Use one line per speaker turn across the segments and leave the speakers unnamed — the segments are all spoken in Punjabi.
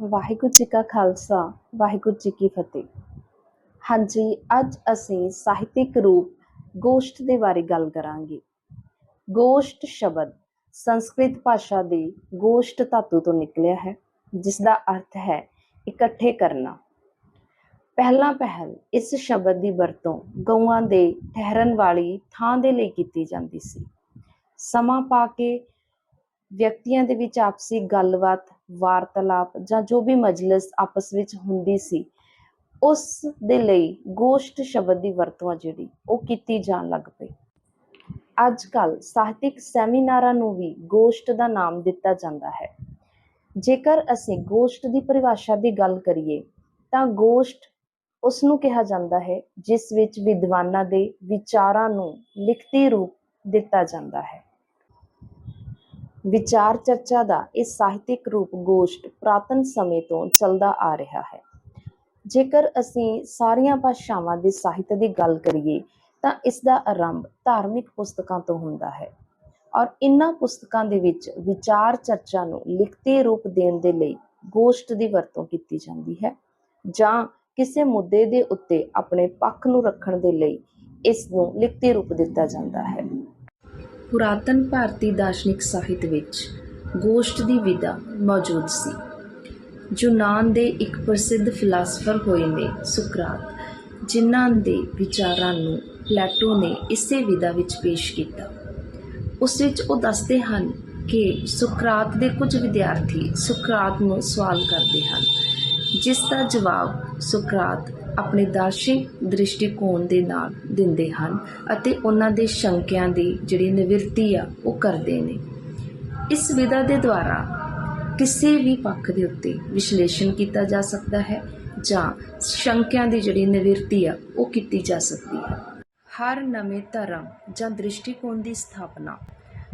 ਵਾਹਿਗੁਰੂ ਜੀ ਕਾ ਖਾਲਸਾ, ਵਾਹਿਗੁਰੂ ਜੀ ਕੀ ਫਤਿਹ। ਹਾਂਜੀ, ਅੱਜ ਅਸੀਂ ਸਾਹਿਤਿਕ ਰੂਪ ਗੋਸ਼ਟ ਦੇ ਬਾਰੇ ਗੱਲ ਕਰਾਂਗੇ। ਗੋਸ਼ਟ ਸ਼ਬਦ ਸੰਸਕ੍ਰਿਤ ਭਾਸ਼ਾ ਦੇ ਗੋਸ਼ਟ ਧਾਤੂ ਤੋਂ ਨਿਕਲਿਆ ਹੈ ਜਿਸ ਦਾ ਅਰਥ ਹੈ ਇਕੱਠੇ ਕਰਨਾ। ਪਹਿਲਾਂ ਪਹਿਲ ਇਸ ਸ਼ਬਦ ਦੀ ਵਰਤੋਂ ਗਊਆਂ ਦੇ ਠਹਿਰਨ ਵਾਲੀ ਥਾਂ ਦੇ ਲਈ ਕੀਤੀ ਜਾਂਦੀ ਸੀ। ਸਮਾਂ ਪਾ ਕੇ ਵਿਅਕਤੀਆਂ ਦੇ ਵਿੱਚ ਆਪਸੀ ਗੱਲਬਾਤ ਵਾਰਤਾਲਾਪ ਜਾਂ ਜੋ ਵੀ ਮਜਲਿਸ ਆਪਸ ਵਿੱਚ ਹੁੰਦੀ ਸੀ, ਉਸ ਦੇ ਲਈ ਗੋਸ਼ਟ ਸ਼ਬਦ ਦੀ ਵਰਤੋਂ ਆ ਜਿਹੜੀ, ਉਹ ਕੀਤੀ ਜਾਣ ਲੱਗ ਪਈ। ਅੱਜ ਕੱਲ ਸਾਹਿਤਿਕ ਸੈਮੀਨਾਰਾਂ ਨੂੰ ਵੀ ਗੋਸ਼ਟ ਦਾ ਨਾਮ ਦਿੱਤਾ ਜਾਂਦਾ ਹੈ। ਜੇਕਰ ਅਸੀਂ ਗੋਸ਼ਟ ਦੀ ਪਰਿਭਾਸ਼ਾ ਦੀ ਗੱਲ ਕਰੀਏ, ਤਾਂ ਗੋਸ਼ਟ ਉਸ ਨੂੰ ਕਿਹਾ ਜਾਂਦਾ ਹੈ, ਜਿਸ ਵਿੱਚ ਵਿਦਵਾਨਾਂ ਦੇ ਵਿਚਾਰਾਂ ਨੂੰ ਲਿਖਤੀ ਰੂਪ ਦਿੱਤਾ ਜਾਂਦਾ ਹੈ। ਵਿਚਾਰ ਚਰਚਾ ਦਾ ਇਹ ਸਾਹਿਤਿਕ ਰੂਪ ਗੋਸ਼ਟ ਪ੍ਰਾਤਨ ਸਮੇਂ ਤੋਂ ਚੱਲਦਾ ਆ ਰਿਹਾ ਹੈ। ਜੇਕਰ ਅਸੀਂ ਸਾਰੀਆਂ ਭਾਸ਼ਾਵਾਂ ਦੇ ਸਾਹਿਤ ਦੀ ਗੱਲ ਕਰੀਏ, ਤਾਂ ਇਸ ਦਾ ਆਰੰਭ ਧਾਰਮਿਕ ਪੁਸਤਕਾਂ ਤੋਂ ਹੁੰਦਾ ਹੈ ਔਰ ਇਨ੍ਹਾਂ ਪੁਸਤਕਾਂ ਦੇ ਵਿੱਚ ਵਿਚਾਰ ਚਰਚਾ ਨੂੰ ਲਿਖਤੀ ਰੂਪ ਦੇਣ ਦੇ ਲਈ ਗੋਸ਼ਟ ਦੀ ਵਰਤੋਂ ਕੀਤੀ ਜਾਂਦੀ ਹੈ ਜਾਂ ਕਿਸੇ ਮੁੱਦੇ ਦੇ ਉੱਤੇ ਆਪਣੇ ਪੱਖ ਨੂੰ ਰੱਖਣ ਦੇ ਲਈ ਇਸ ਨੂੰ ਲਿਖਤੀ ਰੂਪ ਦਿੱਤਾ ਜਾਂਦਾ ਹੈ। ਪੁਰਾਤਨ ਭਾਰਤੀ ਦਾਰਸ਼ਨਿਕ ਸਾਹਿਤ ਵਿੱਚ ਗੋਸ਼ਟ ਦੀ ਵਿਧਾ ਮੌਜੂਦ ਸੀ। ਯੂਨਾਨ ਦੇ ਇੱਕ ਪ੍ਰਸਿੱਧ ਫਿਲਾਸਫਰ ਹੋਏ ਨੇ ਸੁਕਰਾਤ, ਜਿਨ੍ਹਾਂ ਦੇ ਵਿਚਾਰਾਂ ਨੂੰ ਪਲੇਟੋ ਨੇ ਇਸੇ ਵਿਧਾ ਵਿੱਚ ਪੇਸ਼ ਕੀਤਾ। ਉਸ ਵਿੱਚ ਉਹ ਦੱਸਦੇ ਹਨ ਕਿ ਸੁਕਰਾਤ ਦੇ ਕੁਝ ਵਿਦਿਆਰਥੀ ਸੁਕਰਾਤ ਨੂੰ ਸਵਾਲ ਕਰਦੇ ਹਨ, ਜਿਸ ਦਾ ਜਵਾਬ ਸੁਕਰਾਤ ਆਪਣੇ ਦਾਰਸ਼ਨਿਕ ਦ੍ਰਿਸ਼ਟੀਕੋਣ ਦੇ ਨਾਲ ਦਿੰਦੇ ਹਨ ਅਤੇ ਉਹਨਾਂ ਦੇ ਸ਼ੰਕਿਆਂ ਦੀ ਜਿਹੜੀ ਨਿਵਰਤੀ ਆ, ਉਹ ਕਰਦੇ ਨੇ। ਇਸ ਵਿਧਾ ਦੇ ਦੁਆਰਾ ਕਿਸੇ ਵੀ ਪੱਖ ਦੇ ਉੱਤੇ ਵਿਸ਼ਲੇਸ਼ਣ ਕੀਤਾ ਜਾ ਸਕਦਾ ਹੈ ਜਾਂ ਸ਼ੰਕਿਆਂ ਦੀ ਜਿਹੜੀ ਨਿਵਰਤੀ ਆ, ਉਹ ਕੀਤੀ ਜਾ ਸਕਦੀ ਹੈ। ਹਰ ਨਵੇਂ ਧਰਮ ਜਾਂ ਦ੍ਰਿਸ਼ਟੀਕੋਣ ਦੀ ਸਥਾਪਨਾ,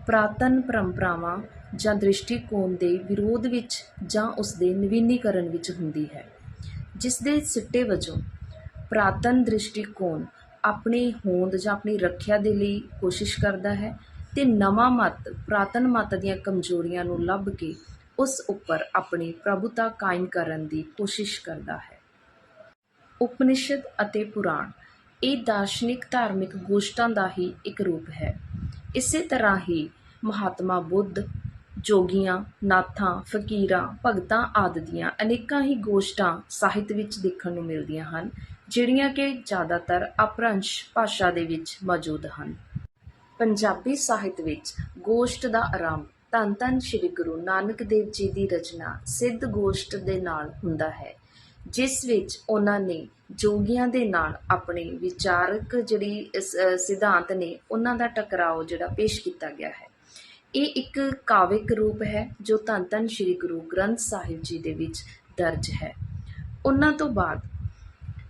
ਪ੍ਰਾਤਨ ਪਰੰਪਰਾਵਾਂ ਜਾਂ ਦ੍ਰਿਸ਼ਟੀਕੋਣ ਦੇ ਵਿਰੋਧ ਵਿੱਚ ਜਾਂ ਉਸ ਦੇ ਨਵੀਨੀਕਰਨ ਵਿੱਚ ਹੁੰਦੀ ਹੈ। ਜਿਸ ਦੇ ਸਿੱਟੇ ਵਜੋਂ ਪੁਰਾਤਨ ਦ੍ਰਿਸ਼ਟੀਕੋਣ ਆਪਣੀ ਹੋਂਦ ਜਾਂ ਆਪਣੀ ਰੱਖਿਆ ਦੇ ਲਈ ਕੋਸ਼ਿਸ਼ ਕਰਦਾ ਹੈ ਅਤੇ ਨਵਾਂ ਮੱਤ, ਪੁਰਾਤਨ ਮੱਤ ਦੀਆਂ ਕਮਜ਼ੋਰੀਆਂ ਨੂੰ ਲੱਭ ਕੇ ਉਸ ਉੱਪਰ ਆਪਣੀ ਪ੍ਰਭੁਤਾ ਕਾਇਮ ਕਰਨ ਦੀ ਕੋਸ਼ਿਸ਼ ਕਰਦਾ ਹੈ। ਉਪਨਿਸ਼ਦ ਅਤੇ ਪੁਰਾਣ ਇਹ ਦਾਰਸ਼ਨਿਕ ਧਾਰਮਿਕ ਗੋਸ਼ਟਾਂ ਦਾ ਹੀ ਇੱਕ ਰੂਪ ਹੈ। ਇਸੇ ਤਰ੍ਹਾਂ ਹੀ ਮਹਾਤਮਾ ਬੁੱਧ ਜੋਗੀਆਂ, ਨਾਥਾਂ, ਫਕੀਰਾਂ, ਭਗਤਾਂ ਆਦਿ ਦੀਆਂ ਅਨੇਕਾਂ ਹੀ ਗੋਸ਼ਟਾਂ ਸਾਹਿਤ ਵਿੱਚ ਦੇਖਣ ਨੂੰ ਮਿਲਦੀਆਂ ਹਨ, ਜਿਹੜੀਆਂ ਕਿ ਜ਼ਿਆਦਾਤਰ ਅਪਭ੍ਰੰਸ਼ ਭਾਸ਼ਾ ਦੇ ਵਿੱਚ ਮੌਜੂਦ ਹਨ। ਪੰਜਾਬੀ ਸਾਹਿਤ ਵਿੱਚ ਗੋਸ਼ਟ ਦਾ ਆਰੰਭ ਧੰਨ ਧੰਨ ਸ੍ਰੀ ਗੁਰੂ ਨਾਨਕ ਦੇਵ ਜੀ ਦੀ ਰਚਨਾ ਸਿੱਧ ਗੋਸ਼ਟ ਦੇ ਨਾਲ ਹੁੰਦਾ ਹੈ, ਜਿਸ ਵਿੱਚ ਉਹਨਾਂ ਨੇ ਜੋਗੀਆਂ ਦੇ ਨਾਲ ਆਪਣੇ ਵਿਚਾਰਕ ਜਿਹੜੀ ਸਿਧਾਂਤ ਨੇ, ਉਹਨਾਂ ਦਾ ਟਕਰਾਓ ਜਿਹੜਾ ਪੇਸ਼ ਕੀਤਾ ਗਿਆ ਹੈ। ਇਹ ਇੱਕ ਕਾਵਿਕ ਰੂਪ ਹੈ, ਜੋ ਧੰਨ ਧੰਨ ਸ੍ਰੀ ਗੁਰੂ ਗ੍ਰੰਥ ਸਾਹਿਬ ਜੀ ਦੇ ਵਿੱਚ ਦਰਜ ਹੈ। ਉਹਨਾਂ ਤੋਂ ਬਾਅਦ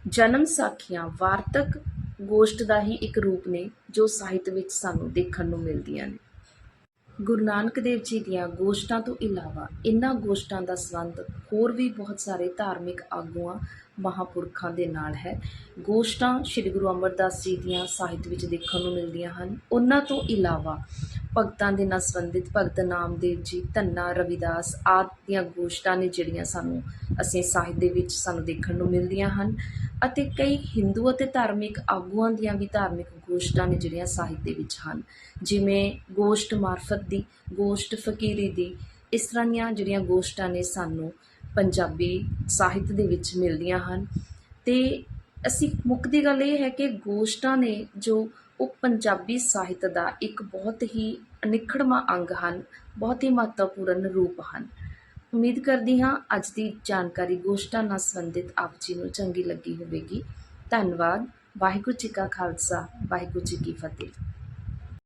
ਜਨਮ ਸਾਖੀਆਂ ਵਾਰਤਕ ਗੋਸ਼ਟ ਦਾ ਹੀ ਇੱਕ ਰੂਪ ਨੇ, ਜੋ ਸਾਹਿਤ ਵਿੱਚ ਸਾਨੂੰ ਦੇਖਣ ਨੂੰ ਮਿਲਦੀਆਂ ਨੇ। ਗੁਰੂ ਨਾਨਕ ਦੇਵ ਜੀ ਦੀਆਂ ਗੋਸ਼ਟਾਂ ਤੋਂ ਇਲਾਵਾ ਇਨ੍ਹਾਂ ਗੋਸ਼ਟਾਂ ਦਾ ਸੰਬੰਧ ਹੋਰ ਵੀ ਬਹੁਤ ਸਾਰੇ ਧਾਰਮਿਕ ਆਗੂਆਂ, ਮਹਾਪੁਰਖਾਂ ਦੇ ਨਾਲ ਹੈ। ਗੋਸ਼ਟਾਂ ਸ੍ਰੀ ਗੁਰੂ ਅਮਰਦਾਸ ਜੀ ਦੀਆਂ ਸਾਹਿਤ ਵਿੱਚ ਦੇਖਣ ਨੂੰ ਮਿਲਦੀਆਂ ਹਨ। ਉਹਨਾਂ ਤੋਂ ਇਲਾਵਾ ਭਗਤਾਂ ਦੇ ਨਾਲ ਸੰਬੰਧਿਤ ਭਗਤ ਨਾਮਦੇਵ ਜੀ, ਧੰਨਾ, ਰਵਿਦਾਸ ਆਦਿ ਦੀਆਂ ਗੋਸ਼ਟਾਂ ਨੇ ਜਿਹੜੀਆਂ ਸਾਨੂੰ, ਅਸੀਂ ਸਾਹਿਤ ਦੇ ਵਿੱਚ ਸਾਨੂੰ ਦੇਖਣ ਨੂੰ ਮਿਲਦੀਆਂ ਹਨ ਅਤੇ ਕਈ ਹਿੰਦੂ ਅਤੇ ਧਾਰਮਿਕ ਆਗੂਆਂ ਦੀਆਂ ਵੀ ਧਾਰਮਿਕ ਗੋਸ਼ਟਾਂ ਨੇ ਜਿਹੜੀਆਂ ਸਾਹਿਤ ਦੇ ਵਿੱਚ ਹਨ। ਜਿਵੇਂ ਗੋਸ਼ਟ ਮਾਰਫਤ ਦੀ, ਗੋਸ਼ਟ ਫਕੀਰੀ ਦੀ, ਇਸ ਤਰ੍ਹਾਂ ਦੀਆਂ ਜਿਹੜੀਆਂ ਗੋਸ਼ਟਾਂ ਨੇ ਸਾਨੂੰ ਪੰਜਾਬੀ ਸਾਹਿਤ ਦੇ ਵਿੱਚ ਮਿਲਦੀਆਂ ਹਨ। ਤੇ ਅਸੀਂ ਮੁੱਖ ਦੀ ਗੱਲ ਇਹ ਹੈ ਕਿ ਗੋਸ਼ਟਾਂ ਨੇ ਜੋ ਉਹ ਪੰਜਾਬੀ ਸਾਹਿਤ ਦਾ ਇੱਕ ਬਹੁਤ ਹੀ ਅਨਿੱਖੜਵਾਂ ਅੰਗ ਹਨ, ਬਹੁਤ ਹੀ ਮਹੱਤਵਪੂਰਨ ਰੂਪ ਹਨ। ਉਮੀਦ ਕਰਦੀ ਹਾਂ ਅੱਜ ਦੀ ਜਾਣਕਾਰੀ ਗੋਸ਼ਟਾਂ ਨਾਲ ਸੰਬੰਧਿਤ ਆਪ ਜੀ ਨੂੰ ਚੰਗੀ ਲੱਗੀ ਹੋਵੇਗੀ। ਧੰਨਵਾਦ। ਵਾਹਿਗੁਰੂ ਜੀ ਕਾ ਖਾਲਸਾ, ਵਾਹਿਗੁਰੂ ਜੀ ਕੀ ਫਤਿਹ।